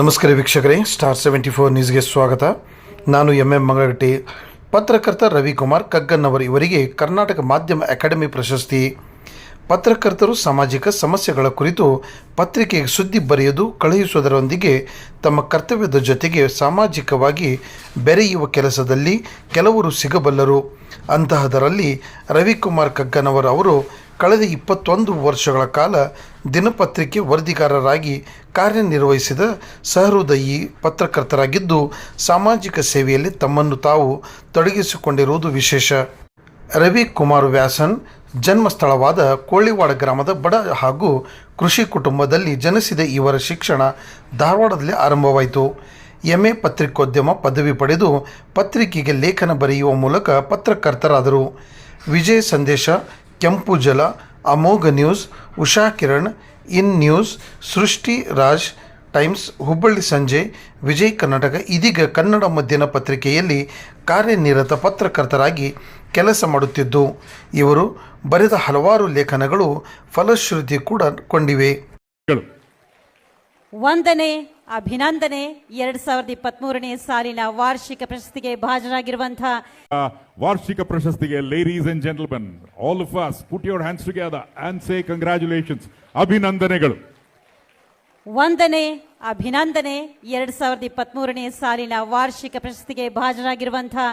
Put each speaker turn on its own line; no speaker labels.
ನಮಸ್ಕಾರ ವೀಕ್ಷಕರೇ star seventy four ನ್ಯೂಸ್ಗೆ ಸ್ವಾಗತ. ನಾನು ಎಂ ಎಂ ಮಂಗಳಗಟ್ಟಿ. ಪತ್ರಕರ್ತ ರವಿಕುಮಾರ್ ಕಗ್ಗನ್ನವರ್ ಇವರಿಗೆ ಕರ್ನಾಟಕ ಮಾಧ್ಯಮ ಅಕಾಡೆಮಿ ಪ್ರಶಸ್ತಿ. ಪತ್ರಕರ್ತರು ಸಾಮಾಜಿಕ ಸಮಸ್ಯೆಗಳ ಕುರಿತು ಪತ್ರಿಕೆಗೆ ಸುದ್ದಿ ಬರೆಯದು, ಕಳುಹಿಸುವುದರೊಂದಿಗೆ ತಮ್ಮ ಕರ್ತವ್ಯದ ಜೊತೆಗೆ ಸಾಮಾಜಿಕವಾಗಿ ಬೆರೆಯುವ ಕೆಲಸದಲ್ಲಿ ಕೆಲವರು ಸಿಗಬಲ್ಲರು. ಅಂತಹದರಲ್ಲಿ ರವಿಕುಮಾರ್ ಕಗ್ಗನವರ್ ಅವರು ಕಳೆದ ಇಪ್ಪತ್ತೊಂದು ವರ್ಷಗಳ ಕಾಲ ದಿನಪತ್ರಿಕೆ ವರದಿಗಾರರಾಗಿ ಕಾರ್ಯನಿರ್ವಹಿಸಿದ ಸಹೃದಯಿ ಪತ್ರಕರ್ತರಾಗಿದ್ದು, ಸಾಮಾಜಿಕ ಸೇವೆಯಲ್ಲಿ ತಮ್ಮನ್ನು ತಾವು ತೊಡಗಿಸಿಕೊಂಡಿರುವುದು ವಿಶೇಷ. ರವಿ ಕುಮಾರ್ ವ್ಯಾಸನ್ ಜನ್ಮಸ್ಥಳವಾದ ಕೋಳಿವಾಡ ಗ್ರಾಮದ ಬಡ ಹಾಗೂ ಕೃಷಿ ಕುಟುಂಬದಲ್ಲಿ ಜನಿಸಿದ ಇವರ ಶಿಕ್ಷಣ ಧಾರವಾಡದಲ್ಲಿ ಆರಂಭವಾಯಿತು. ಎಂಎ ಪತ್ರಿಕೋದ್ಯಮ ಪದವಿ ಪಡೆದು ಪತ್ರಿಕೆಗೆ ಲೇಖನ ಬರೆಯುವ ಮೂಲಕ ಪತ್ರಕರ್ತರಾದರು. ವಿಜಯ Sandesha Kempu Jala, Amogha news, Usha Kiran, in news, Srishti Raj, Times, Hubballi ಸಂಜೆ, ವಿಜಯ್ ಕರ್ನಾಟಕ, ಇದೀಗ ಕನ್ನಡ ಮಧ್ಯನ ಪತ್ರಿಕೆಯಲ್ಲಿ ಕಾರ್ಯನಿರತ ಪತ್ರಕರ್ತರಾಗಿ ಕೆಲಸ ಮಾಡುತ್ತಿದ್ದು, ಇವರು ಬರೆದ ಹಲವಾರು ಲೇಖನಗಳು ಫಲಶ್ರುತಿ ಕೂಡ ಕೊಂಡಿವೆ
ಗಳು.
ಅಭಿನಂದನೆ. ಎರಡ್ ಸಾವಿರದ ಇಪ್ಪತ್ಮೂರನೇ ಸಾಲಿನ ವಾರ್ಷಿಕ ಪ್ರಶಸ್ತಿಗೆ
ಭಾಜನಾಗಿರುವಂತಹ ವಾರ್ಷಿಕ ಪ್ರಶಸ್ತಿಗೆ ladies and gentleman all of us put your hands together and say congratulations ಅಭಿನಂದನೆಗಳು.
ವಂದನೆ ಅಭಿನಂದನೆ. ಎರಡ್ ಸಾವಿರದ ಇಪ್ಪತ್ಮೂರನೇ ಸಾಲಿನ ವಾರ್ಷಿಕ ಪ್ರಶಸ್ತಿಗೆ ಭಾಜನರಾಗಿರುವಂತಹ